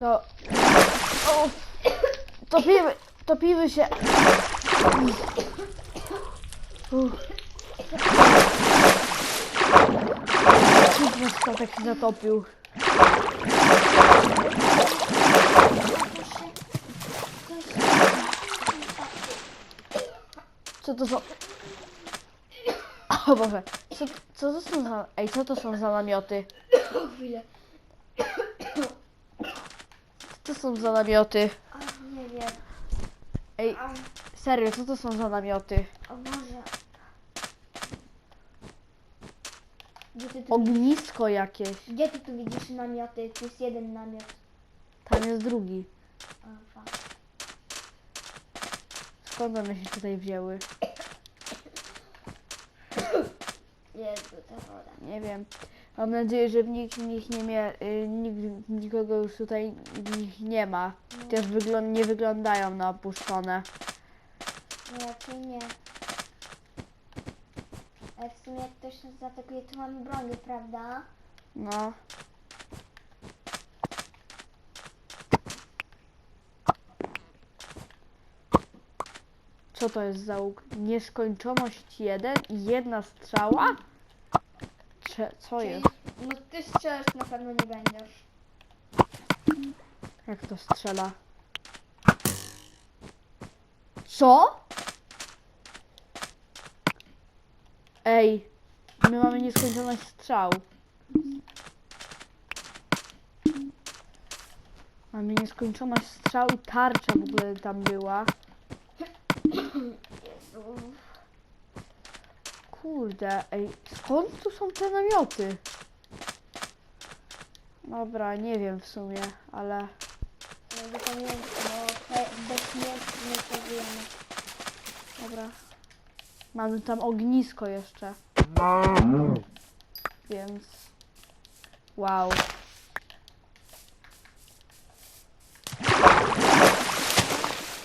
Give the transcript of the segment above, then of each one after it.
To... O, topimy, topimy się. Uff. Nas statek się zatopił. Co to są? O Boże, co, co to są za... Ej, co to są za namioty? Chwilę. Co to są za namioty? A, nie wiem. Ej, A, serio, co to są za namioty? o Boże. Gdzie ty, tu, Ognisko jakieś. gdzie ty tu widzisz namioty? Tu jest jeden namiot. Tam jest drugi. A, fuck. Skąd one się tutaj wzięły? Jezu, ta woda. Nie wiem. Mam nadzieję, że nikt, nikt nie mie, y, nikt, nikogo już tutaj ich nie ma. Chociaż wyglą nie wyglądają na opuszczone. Raczej nie. Ale w sumie jak ktoś nas zaatakuje, to mamy bronię, prawda? No. Co to jest za łuk? Nieskończoność jeden i jedna strzała? Cze co jest? No ty strzelać na pewno nie będziesz. Jak to strzela? Co? Ej, my mamy nieskończoność strzał. Mamy nieskończoność strzał i tarcza w ogóle tam była. Jezu. Kurde, ej, skąd tu są te namioty? Dobra, nie wiem w sumie, ale... Pamiętam, bo te- bez mięsa nie przeżyjemy. Dobra. Mamy tam ognisko jeszcze. Więc. Wow.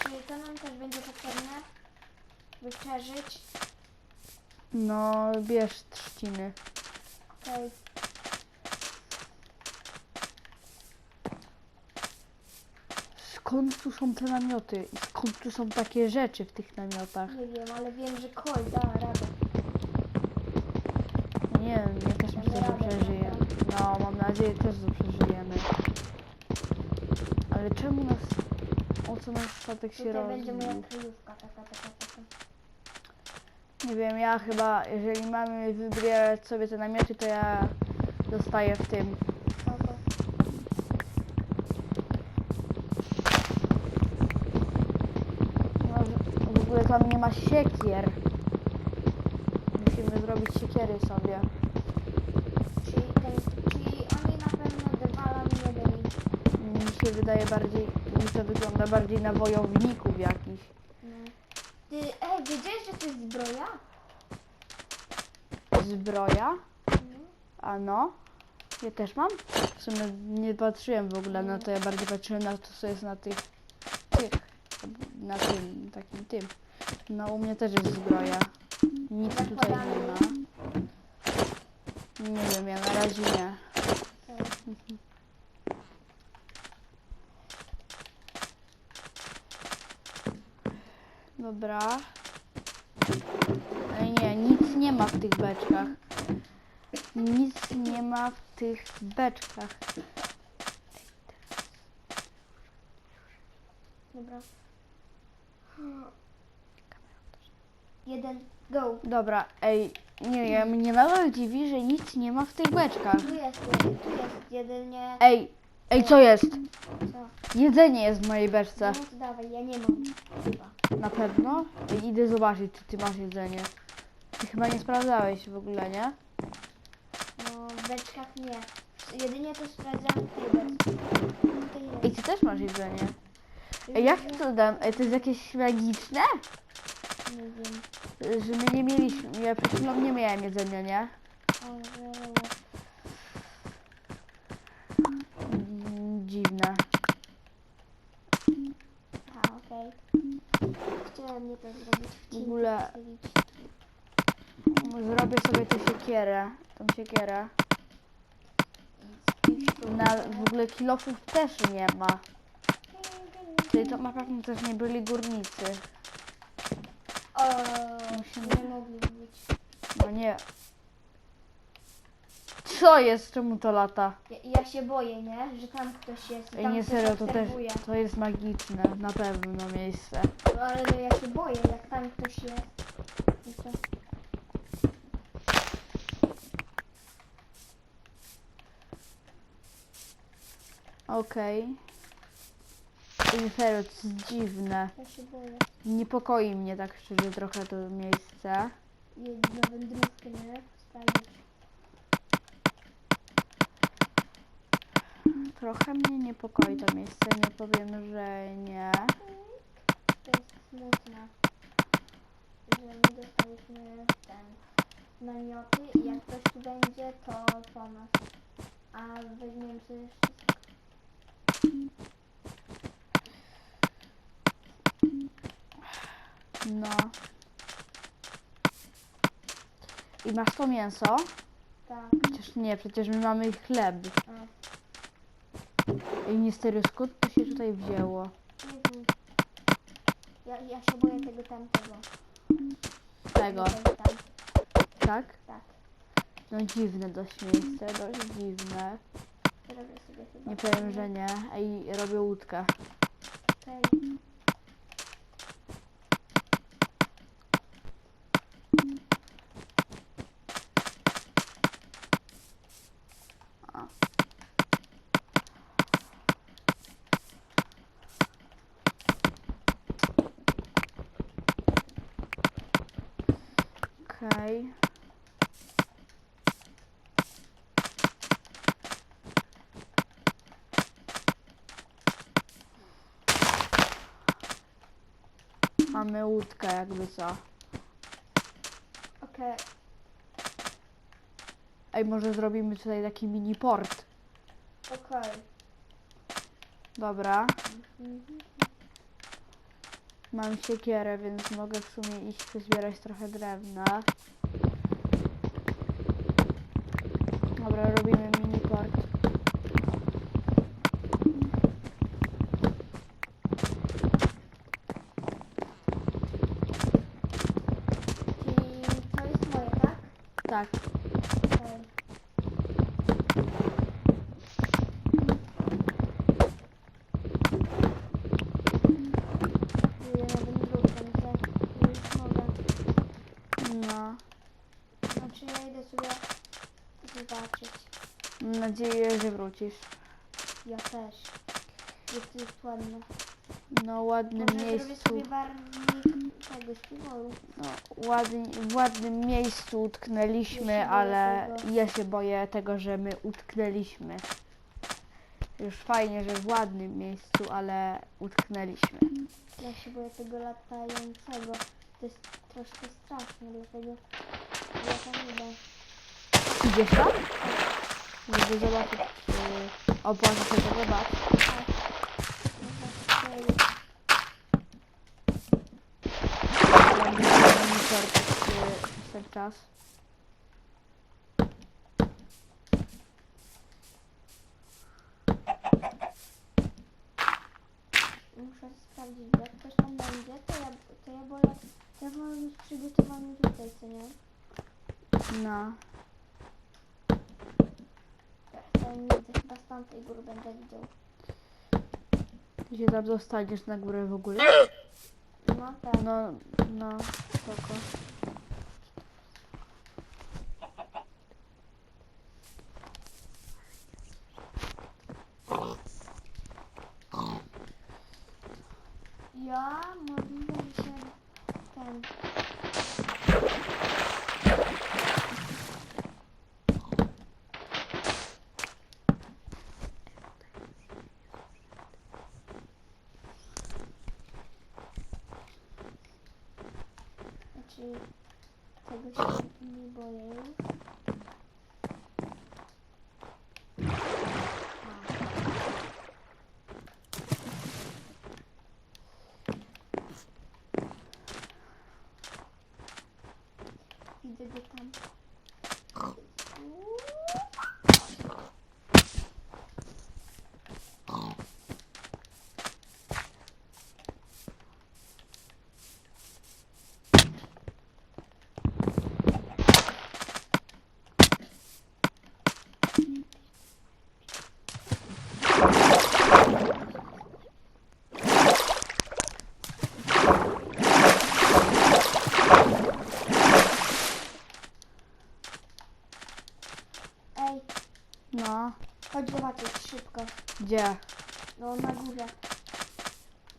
Czyli to nam też będzie potrzebne, by przeżyć. No, bierz trzciny. Okej. Skąd tu są te namioty? I skąd tu są takie rzeczy w tych namiotach? Nie wiem, ale wiem, że Kol da radę. Nie wiem, ja też myślę, że przeżyję. No, mam nadzieję też, że przeżyjemy. Ale czemu nas... O co nasz statek się Tutaj będzie moja kryjówka, taka, taka, taka. Nie wiem, ja chyba, jeżeli mamy wybierać sobie te namioty, to ja dostaję w tym. No, w- ogóle tam nie ma siekier. Musimy zrobić siekiery sobie. Czyli, ten, czyli oni na pewno dwa nie byli. Mi się wydaje bardziej, mi to wygląda bardziej na wojowników jakichś. Ty, ej, wiedziałeś, że to jest zbroja? Zbroja? No. A no? Ja też mam? W sumie nie patrzyłem w ogóle na to, ja bardziej patrzyłem na to, co jest na tych, tych, na tym, takim tym. No u mnie też jest zbroja. Nic tutaj nie ma. Nie wiem, ja na razie nie. Okej. Dobra. Ej, nie, nic nie ma w tych beczkach. Nic nie ma w tych beczkach. Dobra. Jeden, go. Dobra, ej, nie wiem, mnie nadal dziwi, że nic nie ma w tych beczkach. Tu jest, jeden, tu jest jedynie... Ej, ej, co jest? Co? Jedzenie jest w mojej beczce. No to dawaj, ja nie mam. Chyba. Na pewno? Ej, idę zobaczyć, czy ty masz jedzenie. Ty chyba nie sprawdzałeś w ogóle, nie? No, w beczkach nie. Jedynie to sprawdzam w Ej, ty też masz jedzenie. Ej, jak to dam? Ej, to jest jakieś magiczne? Nie wiem. Że my nie mieliśmy, ja przed chwilą nie miałem jedzenia, nie? Mm, Dziwne. A, okej. Chciałem nie to zrobić. W ogóle- wcielić. Zrobię sobie tę siekierę, tą siekierę. Na, w ogóle kilofów też nie ma. Czyli to na pewno też nie byli górnicy. O, Musimy- nie mogli być. No nie. Co jest? Czemu to lata? Ja, ja się boję, nie? Że tam ktoś jest. i Ej, tam nie ktoś serio, to też, obserwuje. to jest magiczne, na pewno miejsce. No, ale no, ja się boję, jak tam ktoś jest. I. Okej. Ej, serio, to jest dziwne. Ja się boję. Niepokoi mnie tak szczerze trochę to miejsce. Jedź na wędrówkę, nie? Trochę mnie niepokoi to miejsce, nie powiem, że nie. To jest smutne. Że my dostaliśmy ten namioty i jak ktoś tu będzie, to po nas. A weźmiemy sobie wszystko. No. I masz to mięso? Tak. Przecież nie, przecież my mamy chleb. Nie serio, skąd to się tutaj wzięło? wiem. Ja, ja się boję tego tamtego. Tego, Tego tam. tak? Tak. No dziwne dość miejsce, dość dziwne. Robię sobie chyba. Nie powiem, że nie. Ej, robię łódkę. Okej. A. Okej. Mamy łódkę jakby co. Okej. Ej, może zrobimy tutaj taki mini port. Okej. Dobra. Mam siekierę, więc mogę w sumie iść pozbierać trochę drewna. Dobra, robimy mini port. Czyli to jest moje, tak? Tak. No. Znaczy ja idę sobie zobaczyć. Mam nadzieję, że wrócisz. Ja też. Jest to jest ładne. No, ładnym Może zrobię miejscu. sobie barwnik tego śpiworu. No, ładnie, w ładnym miejscu Ja utknęliśmy, się boję ale tego. ja się boję tego, że my utknęliśmy. Już fajnie, że w ładnym miejscu, ale utknęliśmy. Ja się boję tego latającego. To jest troszkę straszne, dlatego ja tam idę. Idziesz tam? Żeby zobaczyć, czy opłaca się to zobaczyć. Tak. No tak, okej. monitor przez ten czas. Muszę sprawdzić, bo jak ktoś tam będzie, to ja, to ja wolę, to ja wolę być przygotowany tutaj, co nie? No. Ja nie widzę, chyba z tamtej góry będę widział. Ty się tam dostaniesz na górę w ogóle? No tak. No, no, spoko. Ja możliwe, że się ten... Znaczy, tego się nie boję już. Widzę go tam. Gdzie? No na górze.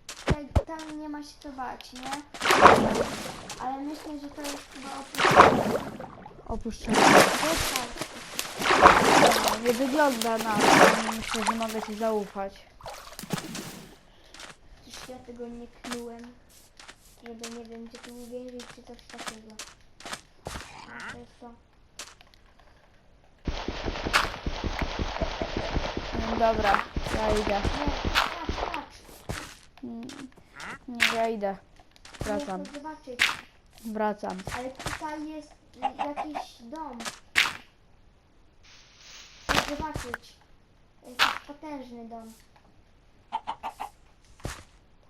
Tutaj, tam nie ma się co bać, nie? Ale myślę, że to jest chyba opuszczone. Opuszczone. No, nie wygląda na to. Myślę, że mogę ci zaufać. Przecież ja tego nie knułem. Żeby nie wiem, gdzie tu uwierzyć, czy coś takiego. To jest to. No, dobra, ja idę. Mm, ja idę. Wracam, Nie chcę zobaczyć. wracam. Ale tutaj jest jakiś dom. Chcę zobaczyć. Jakiś potężny dom.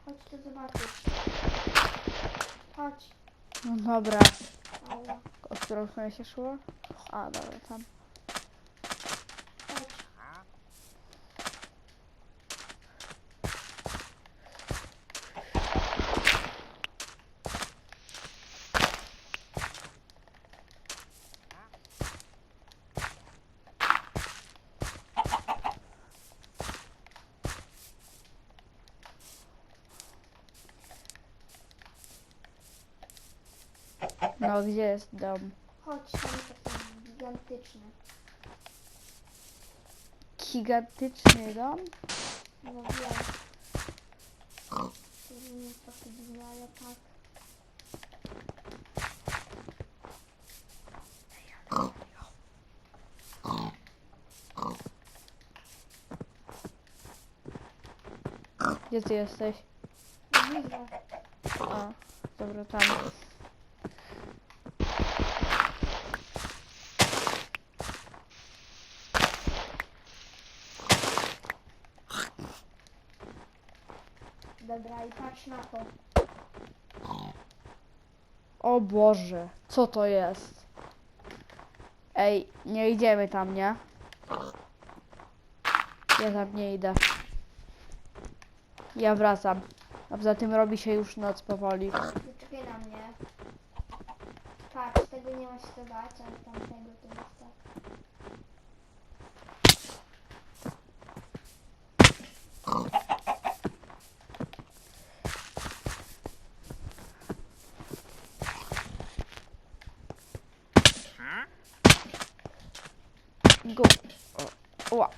Chodź to zobaczyć. Chodź. No dobra. O którą stronę się szło? A, dobra, tam. No, gdzie jest dom? Chodź, tam taki gigantyczny. Gigantyczny dom? No wiem. To brzmi trochę dziwnie, ale tak. Gdzie ty jesteś? No widzę. A, dobra, tam. Dobra, patrz na to. O Boże, co to jest? Ej, nie idziemy tam, nie? Ja tam nie idę. Ja wracam. A poza tym robi się już noc powoli. Poczekaj na mnie. Patrz, tego nie ma się bać, ale tamtego to jest tak. Go. O, ła.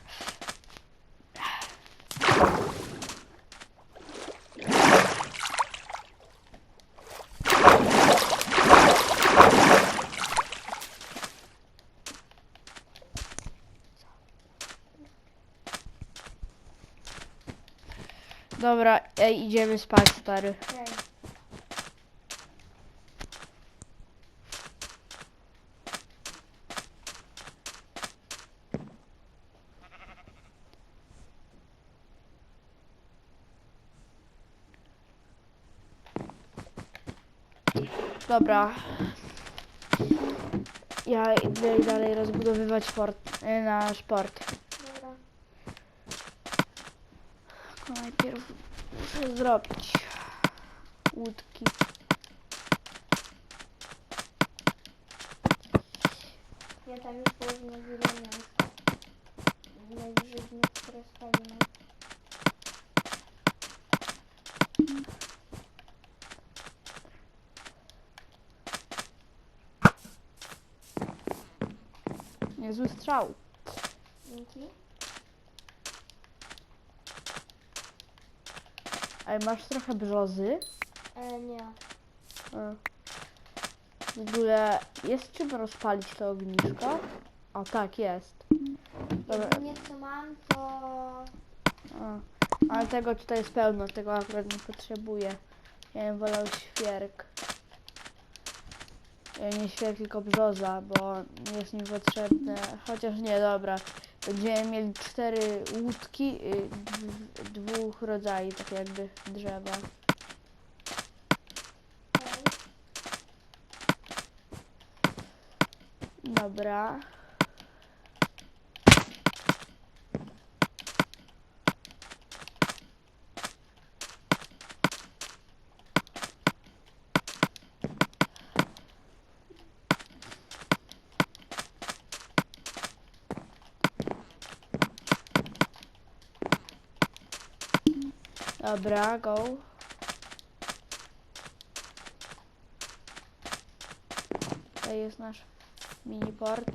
Dobra, ej, idziemy spać, stary. Dobra. Ja idę dalej rozbudowywać fort, e, nasz port. Dobra. Tylko najpierw muszę zrobić łódki. Ja tam już położę wiele mięsa. Najwyżej z niektóre spalimy. Niezły strzał. Dzięki. Ej, masz trochę brzozy? E, nie. E. W ogóle jest czym rozpalić to ognisko? O, tak, jest. Dobra. Jedynie co mam to... O. Ale tego tutaj jest pełno, tego akurat nie potrzebuję. Ja bym wolał świerk. Ja nie świerk, tylko brzoza, bo jest mi potrzebne. Chociaż nie, dobra. Będziemy mieli cztery łódki, y, dw- dwóch rodzajów, tak jakby drzewa. Dobra. Dobra, go. Tutaj jest nasz mini port.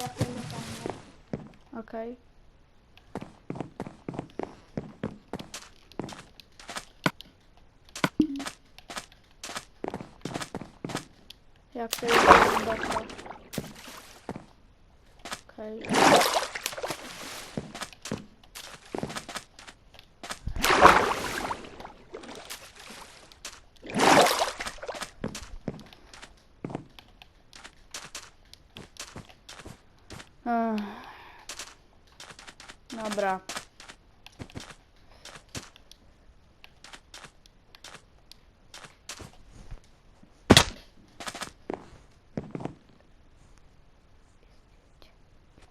Ja pójdę tam, nie? Okej. Jak to jest głęboko? Okej. Ech. Dobra.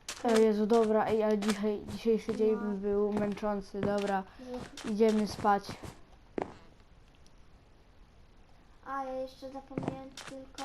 O Jezu, dobra, ej, ale dzisiaj, dzisiejszy dzień No. był męczący, dobra, Że- idziemy spać. A, ja jeszcze zapomniałem tylko